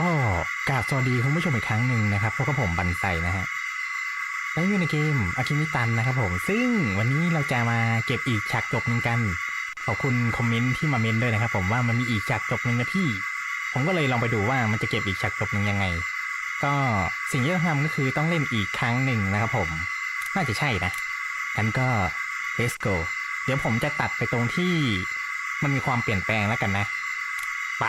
ก็กราบสวัสดีคุณผู้ชมอีกครั้งหนึ่งนะครับพวกผมบันไซนะฮะและอยู่ในเกมอาคิมิตันนะครับผม ซึ่งวันนี้เราจะมาเก็บอีกฉากจบหนึ่งกัน ขอบคุณคอมเมนต์ที่มาเมนด้วยนะครับผมว่ามันมีอีกฉากจบหนึ่งนะพี่ ผมก็เลยลองไปดูว่ามันจะเก็บอีกฉากจบหนึ่งยังไง ก็สิ่งที่ต้องทำก็คือต้องเล่นอีกครั้งหนึ่งนะครับผม น่าจะใช่นะงั้นก็ let's go เดี๋ยวผมจะตัดไปตรงที่มันมีความเปลี่ยนแปลงแล้วกันนะ ไป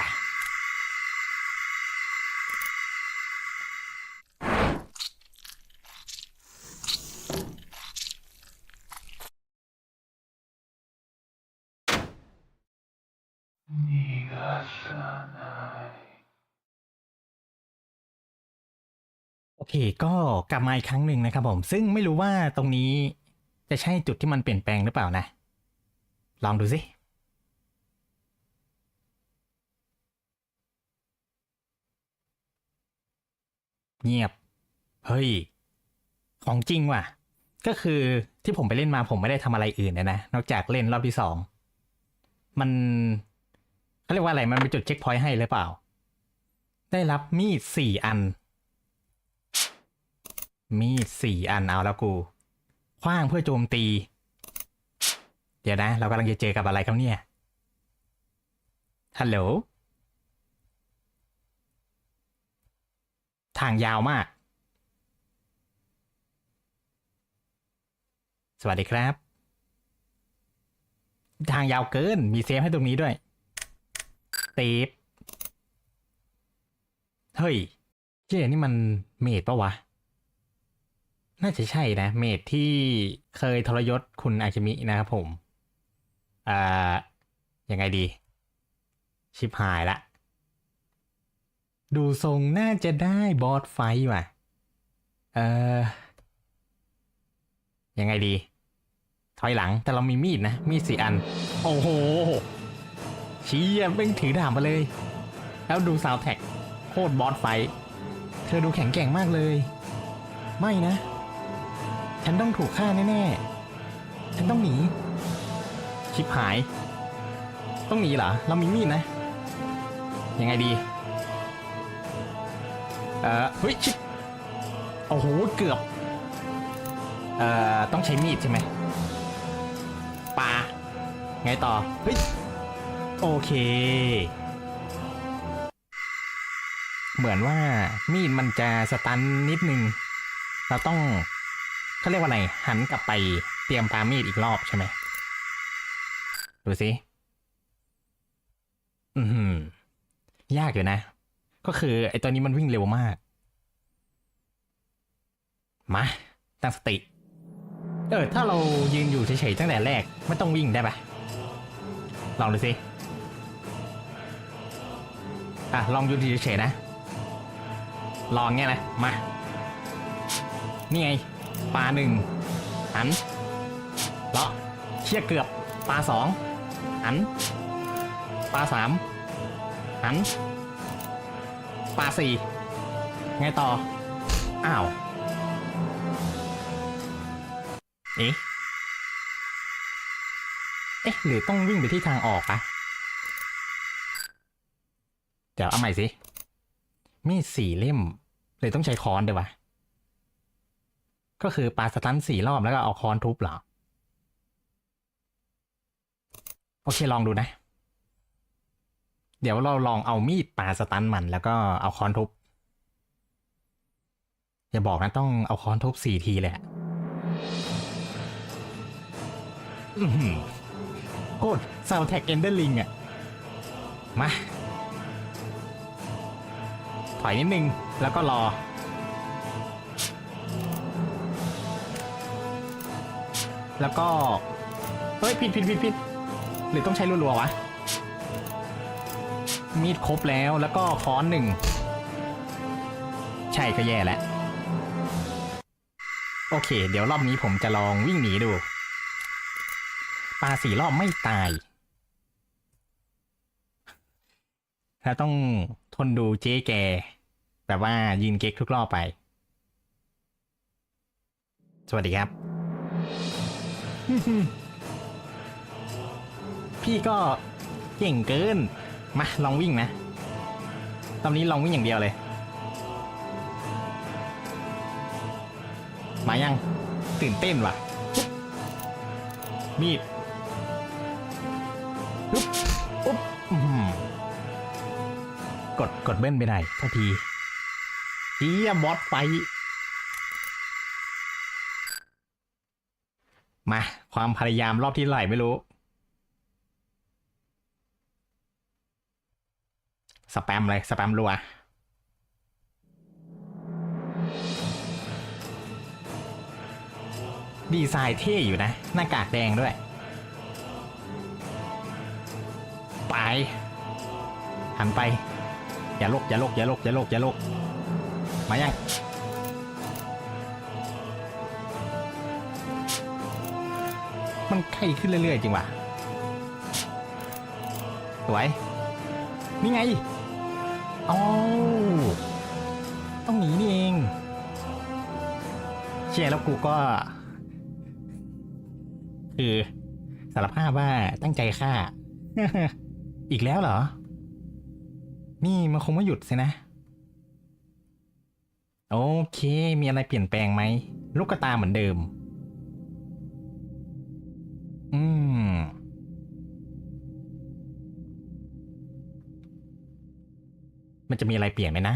อเคก็กลับมาอีกครั้งหนึ่งนะครับผมซึ่งไม่รู้ว่าตรงนี้จะใช่จุดที่มันเปลี่ยนแปลงหรือเปล่านะ ลองดูสิเงียบ เฮ้ย ของจริงว่ะ ก็คือที่ผมไปเล่นมาผมไม่ได้ทำอะไรอื่นเลยนะ นอกจากเล่นรอบที่สอง มันเขาเรียกว่าอะไร มันเป็นจุดเช็คพอยต์ให้หรือเปล่า ได้รับมีดสี่อัน มีดสี่อันเอาแล้วกูคว้างเพื่อโจมตี เดี๋ยวนะ เรากำลังจะเจอกับอะไรครับเนี่ยฮัลโหลทางยาวมาก สวัสดีครับ ทางยาวเกิน มีเซฟให้ตรงนี้ด้วยเตฟเฮ้ยเจ๊นี่มันเมดปะวะ น่าจะใช่นะ เมดที่เคยทรยศคุณอาคิมินะครับผม อ่า ยังไงดี ชิบหายละ ดูทรงน่าจะได้บอสไฟว่ะ เออ ยังไงดี ถอยหลังแต่เรามีมีดนะ มีดสี่อัน โอ้โหชี้ยเป่งถือดาบมาเลย แล้วดูซาวแท็กโคตรบอสไฟ เธอดูแข็งแกร่งมากเลย ไม่นะ ฉันต้องถูกฆ่าแน่ๆ ฉันต้องหนี ชิบหาย ต้องหนีเหรอ เรามีมีดนะ ยังไงดี เอ่อเฮ้ยชิบโอ้โห เกือบ เอ่อ ต้องใช้มีดใช่ไหมปาไงต่อ เฮ้ย โอเค เหมือนว่ามีดมันจะสตันนิดนึง เราต้อง เขาเรียกว่าไงหันกลับไปเตรียมปามีดอีกรอบใช่ไหมดูสิอือหือยากอยู่นะ ก็คือไอตัวนี้มันวิ่งเร็วมาก มาตั้งสติเออถ้าเรายืนอยู่เฉยๆตั้งแต่แรก ไม่ต้องวิ่งได้ปะลองดูสิอะลองยืนเฉยๆนะ ลองเงี้ยนะ มา นี่ไง ปลาหนึ่งหันเลาะเชี่ยเกือบปลาสองหันปลาสามหันปลาสี่ไงต่อ อ้าว เอ๊ะ เอ๊ะ หรือต้องวิ่งไปที่ทางออกอะเดี๋ยวเอาใหม่สิ มีดสี่เล่ม เลยต้องใช้ค้อนด้วยวะ ก็คือปาสตันสี่รอบแล้วก็เอาค้อนทุบเหรอ โอเคลองดูนะ เดี๋ยวเราลองเอามีดปาสตันมันแล้วก็เอาค้อนทุบ อย่าบอกนะต้องเอาค้อนทุบสี่ทีเลยอะอื้อหือโคตรซาวแท็กเอนเดอร์ลิงอะมา ถอยนิดนึงแล้วก็รอ แล้วก็ เฮ้ยผิดผิดผิดผิดหรือต้องใช้รัวๆวะ มีดครบแล้วแล้วก็ค้อนหนึ่ง ใช่ก็แย่แล้ว โอเค เดี๋ยวรอบนี้ผมจะลองวิ่งหนีดู ปลาสี่รอบไม่ตายแล้วต้องทนดูเจ๊แกแบบว่ายืนเก๊กทุกรอบไป สวัสดีครับ พี่ก็เก่งเกิน มาลองวิ่งนะ ตอนนี้ลองวิ่งอย่างเดียวเลย มายัง ตื่นเต้นว่ะ มีดปุ๊บปุ๊บหือกดกดเบิ้ลไปไหนโทษทีเฮียบอสไฟ มา ความพยายามรอบที่เท่าไหร่ไม่รู้สแปมเลยสแปมรัวดีไซน์เท่อยู่นะ หน้ากากแดงด้วย ไป หันไป อย่าลกอย่าลกอย่าลกอย่าลกอย่าลกมายัง มันใกล้ขึ้นเรื่อย ๆ จริงว่ะสวย นี่ไงอ๋อต้องหนีนี่เอง เชียร์แล้วกูก็ คือสารภาพว่าตั้งใจฆ่า อีกแล้วเหรอ นี่มันคงไม่หยุดสินะ โอเค มีอะไรเปลี่ยนแปลงไหม ลูกกระตาเหมือนเดิม อืม มันจะมีอะไรเปลี่ยนไหมนะ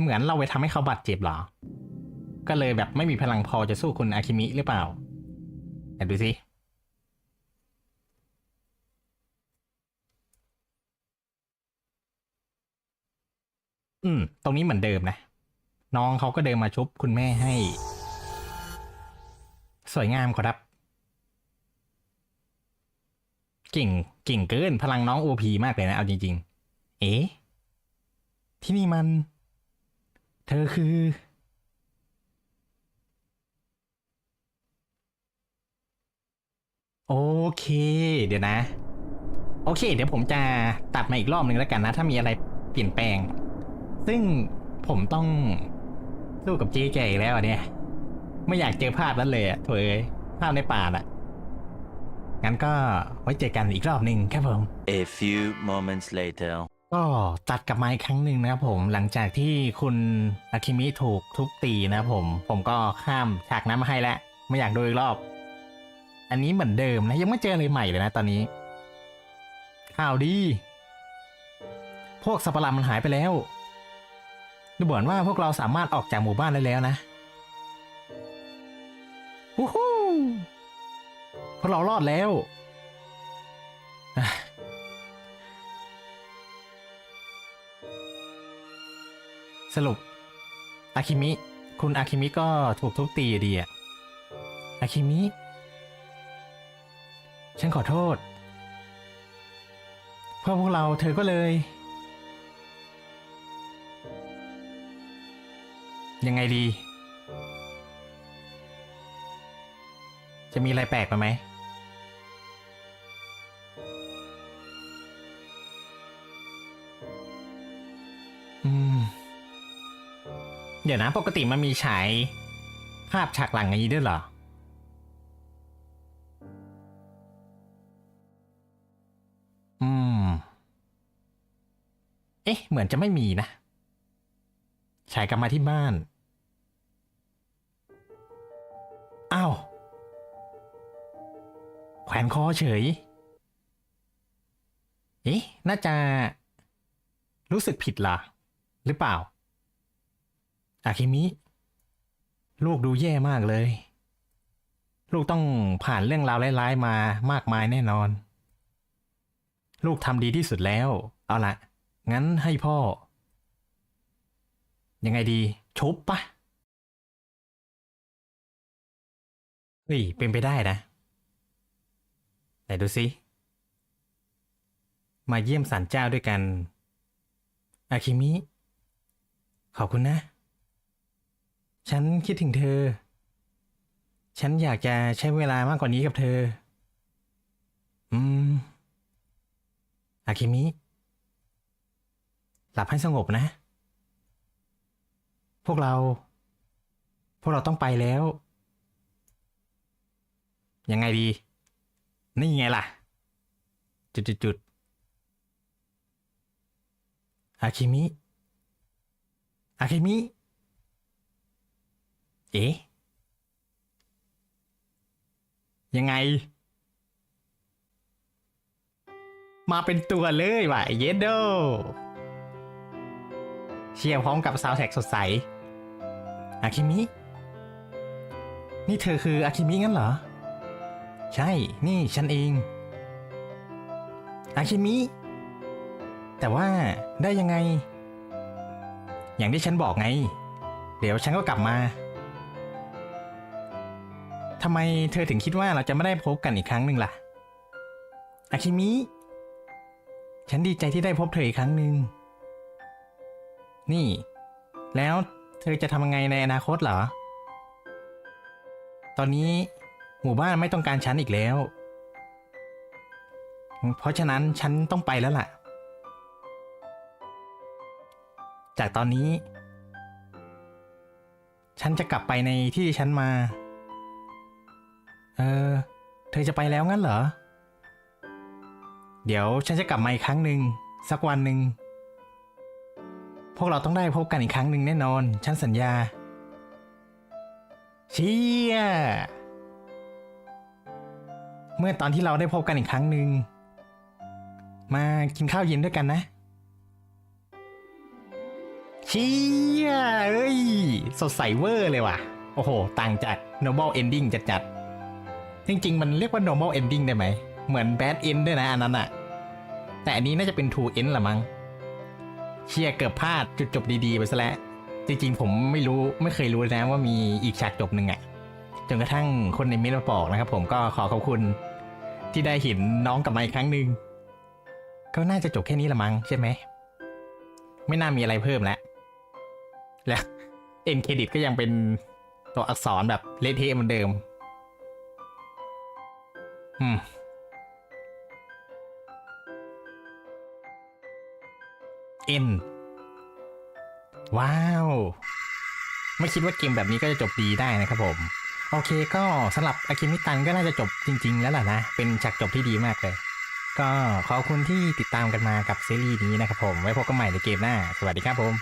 เหมือนเราไปทำให้เขาบาดเจ็บเหรอ ก็เลยแบบไม่มีพลังพอจะสู้คุณอาคิมิหรือเปล่าไหนดูสิอืม ตรงนี้เหมือนเดิมนะ น้องเขาก็เดินมาชุบคุณแม่ให้ สวยงามครับ เก่งเก่งเกินพลังน้องโอพีมากเลยนะ เอาจริง ๆ เอ๊ที่นี่มัน เธอคือ โอเค เดี๋ยวนะ โอเค เดี๋ยวผมจะตัดมาอีกรอบหนึ่งแล้วกันนะ ถ้ามีอะไรเปลี่ยนแปลง ซึ่งผมต้องสู้กับเจ๊แกอีกแล้วเนี่ย ไม่อยากเจอภาพนั้นเลยอะโถเอ้ยภาพในป่าน่ะ งั้นก็ไว้เจอกันอีกรอบหนึ่งครับผม A few moments later. ก็ตัดกลับมาอีกครั้งหนึ่งนะครับผมหลังจากที่คุณอาคิมิถูกทุบตีนะครับผม ผมก็ข้ามฉากนั้นมาให้แล้วไม่อยากดูอีกรอบ อันนี้เหมือนเดิมนะยังไม่เจออะไรใหม่เลยนะตอนนี้ ข่าวดี พวกสัตว์ประหลาดมันหายไปแล้วดูเหมือนว่าพวกเราสามารถออกจากหมู่บ้านได้แล้วนะฮู้ฮู้ พวกเรารอดแล้ว สรุป อาคิมิ คุณอาคิมิก็ถูกทุบตีอยู่ดีอะอาคิมิ ฉันขอโทษ เพราะพวกเราเธอก็เลย ยังไงดี จะมีอะไรแปลกไปไหม เดี๋ยวนะปกติมันมีฉายภาพฉากหลังอย่างนี้ด้วยเหรอ อืม เอ๊ะ เหมือนจะไม่มีนะฉายกลับมาที่บ้าน อ้าว แขวนคอเฉย เอ๊ะ น่าจะรู้สึกผิดล่ะ หรือเปล่า อาคิมิ ลูกดูแย่มากเลย ลูกต้องผ่านเรื่องราวร้ายๆมามากมายแน่นอน ลูกทำดีที่สุดแล้ว เอาละงั้นให้พ่อ ยังไงดีชุบปะเฮ้ยเป็นไปได้นะไหนดูสิ มาเยี่ยมศาลเจ้าด้วยกัน อาคิมิ ขอบคุณนะ ฉันคิดถึงเธอ ฉันอยากจะใช้เวลามากกว่านี้กับเธอ อืม อาคิมิ หลับให้สงบนะ พวกเรา พวกเราต้องไปแล้ว ยังไงดี นี่ไงล่ะ จุดจุดจุดๆอาคิมิ อาเคมิ เอ๊ะยังไง มาเป็นตัวเลยว่ะเยดโดเชียร์พร้อมกับซาวแท็กสดใส อาคิมิ นี่เธอคืออาคิมิงั้นเหรอ ใช่ นี่ฉันเอง อาคิมิ แต่ว่าได้ยังไง อย่างที่ฉันบอกไง เดี๋ยวฉันก็กลับมา ทำไมเธอถึงคิดว่าเราจะไม่ได้พบกันอีกครั้งหนึ่งล่ะ อาคิมิ ฉันดีใจที่ได้พบเธออีกครั้งหนึ่ง นี่ แล้วเธอจะทำไงในอนาคตเหรอ ตอนนี้หมู่บ้านไม่ต้องการฉันอีกแล้ว เพราะฉะนั้นฉันต้องไปแล้วล่ะ จากตอนนี้ ฉันจะกลับไปในที่ฉันมา เออ เธอจะไปแล้วงั้นเหรอ เดี๋ยวฉันจะกลับมาอีกครั้งหนึ่งสักวันหนึ่ง พวกเราต้องได้พบกันอีกครั้งหนึ่งแน่นอน ฉันสัญญา เชียเมื่อตอนที่เราได้พบกันอีกครั้งหนึ่ง มากินข้าวเย็นด้วยกันนะ เชียเอ้ย สดใสเวอร์เลยว่ะ โอ้โห ต่างจาก normal ending จัดๆ จริงๆ มันเรียกว่า normal ending ได้ไหม เหมือน bad end ด้วยนะอันนั้นอะแต่อันนี้น่าจะเป็น true end ละมั้งเชียเกือบพลาดจุดจบดีๆ ไปซะแล้ว จริงๆ ผมไม่รู้ไม่เคยรู้นะว่ามีอีกฉากจบหนึ่งอะจนกระทั่งคนในเมนมาบอกนะครับผมก็ขอขอบคุณที่ได้เห็นน้องกลับมาอีกครั้งหนึ่งก็น่าจะจบแค่นี้ละมั้งใช่ไหม ไม่น่ามีอะไรเพิ่มแล้วแล้วเอ็นเครดิตก็ยังเป็นตัวอักษรแบบเละเทะเหมือนเดิม อืมเอ็นว้าว ไม่คิดว่าเกมแบบนี้ก็จะจบดีได้นะครับผม โอเคก็สำหรับอากิมิตันก็น่าจะจบจริง ๆ แล้วล่ะนะ เป็นฉากจบที่ดีมากเลย ก็ขอบคุณที่ติดตามกันมากับซีรีส์นี้นะครับผม ไว้พบกันใหม่ในเกมหน้า สวัสดีครับผม